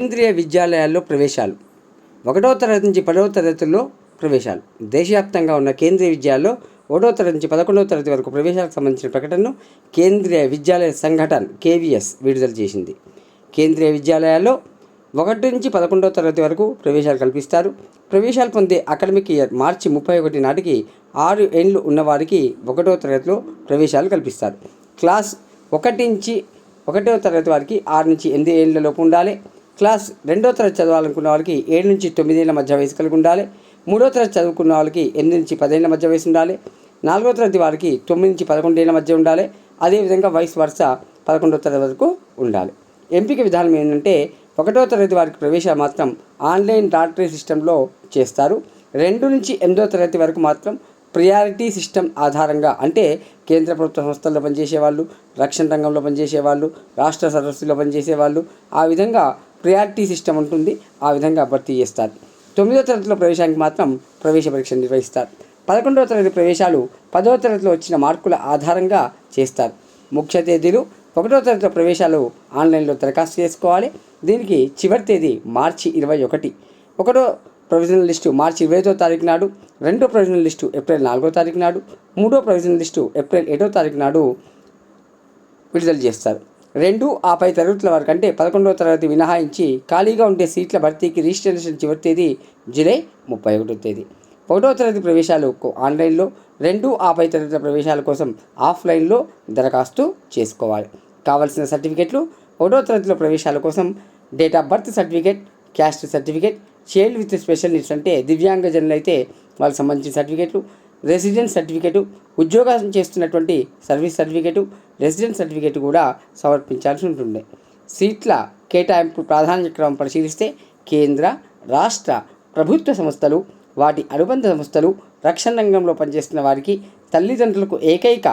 కేంద్రీయ విద్యాలయాల్లో ప్రవేశాలు. ఒకటో తరగతి నుంచి పదవ తరగతుల్లో ప్రవేశాలు. దేశవ్యాప్తంగా ఉన్న కేంద్రీయ విద్యాలయాల్లో ఒకటో తరగతి నుంచి పదకొండవ తరగతి వరకు ప్రవేశాలకు సంబంధించిన ప్రకటనను కేంద్రీయ విద్యాలయ సంఘటన కేవీఎస్ విడుదల చేసింది. కేంద్రీయ విద్యాలయాల్లో ఒకటి నుంచి పదకొండవ తరగతి వరకు ప్రవేశాలు కల్పిస్తారు. ప్రవేశాలు పొందే అకాడమిక్ ఇయర్ మార్చి ముప్పై ఒకటి నాటికి ఆరు ఏండ్లు ఉన్నవారికి ఒకటో తరగతిలో ప్రవేశాలు కల్పిస్తారు. క్లాస్ ఒకటి నుంచి ఒకటో తరగతి వారికి ఆరు నుంచి ఎనిమిది ఏళ్ళలోపు ఉండాలి. క్లాస్ రెండో తరగతి చదవాలనుకున్న వాళ్ళకి ఏడు నుంచి తొమ్మిదేళ్ళ మధ్య వయసు కలిగి ఉండాలి. మూడో తరగతి చదువుకున్న వాళ్ళకి ఎనిమిది నుంచి పదేళ్ళ మధ్య వయసు ఉండాలి. నాలుగో తరగతి వారికి తొమ్మిది నుంచి పదకొండేళ్ళ మధ్య ఉండాలి. అదేవిధంగా వయసు వరుస పదకొండో తరగతి వరకు ఉండాలి. ఎంపిక విధానం ఏంటంటే ఒకటో తరగతి వారికి ప్రవేశాలు మాత్రం ఆన్లైన్ లాటరీ సిస్టంలో చేస్తారు. రెండు నుంచి ఎనిమిదో తరగతి వరకు మాత్రం ప్రియారిటీ సిస్టమ్ ఆధారంగా అంటే కేంద్ర ప్రభుత్వ సంస్థల్లో పనిచేసే వాళ్ళు రక్షణ రంగంలో పనిచేసే వాళ్ళు రాష్ట్ర సదస్సులో పనిచేసే వాళ్ళు ఆ విధంగా ప్రియారిటీ సిస్టమ్ ఉంటుంది ఆ విధంగా భర్తీ చేస్తారు. తొమ్మిదో తరగతిలో ప్రవేశానికి మాత్రం ప్రవేశ పరీక్ష నిర్వహిస్తారు. పదకొండవ తరగతి ప్రవేశాలు పదవ తరగతిలో వచ్చిన మార్కుల ఆధారంగా చేస్తారు. ముఖ్య తేదీలు ఒకటో తరగతిలో ప్రవేశాలు ఆన్లైన్లో దరఖాస్తు చేసుకోవాలి. దీనికి చివరి తేదీ మార్చి ఇరవై ఒకటి. ఒకటో ప్రొవిజనల్ లిస్టు మార్చి ఇరవైతో తారీఖు నాడు రెండో ప్రొవిజనల్ లిస్టు ఏప్రిల్ నాలుగో తారీఖు నాడు మూడో ప్రొవిజనల్ లిస్టు ఏప్రిల్ ఏడో తారీఖు నాడు విడుదల చేస్తారు. రెండు ఆపై తరగతుల వరకు అంటే పదకొండవ తరగతి మినహాయించి ఖాళీగా ఉండే సీట్ల భర్తీకి రిజిస్ట్రేషన్ చివరి తేదీ జూలై ముప్పై ఒకటో తేదీ. ఒకటో తరగతి ప్రవేశాలు ఆన్లైన్లో రెండు ఆపై తరగతుల ప్రవేశాల కోసం ఆఫ్లైన్లో దరఖాస్తు చేసుకోవాలి. కావలసిన సర్టిఫికెట్లు ఒకటో తరగతిలో ప్రవేశాల కోసం date of birth certificate caste certificate child with special needs అంటే దివ్యాంగజనులు అయితే వాళ్ళకి సంబంధించిన సర్టిఫికేట్లు రెసిడెన్స్ సర్టిఫికేటు ఉద్యోగం చేస్తున్నటువంటి సర్వీస్ సర్టిఫికేటు రెసిడెన్స్ సర్టిఫికేట్ కూడా సమర్పించాల్సి ఉంటుంది సీట్ల కేటాయింపు ప్రాధాన్య క్రమం పరిశీలిస్తే కేంద్ర రాష్ట్ర ప్రభుత్వ సంస్థలు వాటి అనుబంధ సంస్థలు రక్షణ రంగంలో పనిచేస్తున్న వారికి తల్లిదండ్రులకు ఏకైక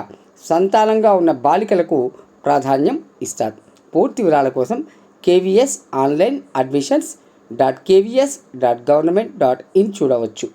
సంతానంగా ఉన్న బాలికలకు ప్రాధాన్యం ఇస్తారు. పూర్తి వివరాల కోసం KVS online admissions dot KVS dot government dot in చూడవచ్చు.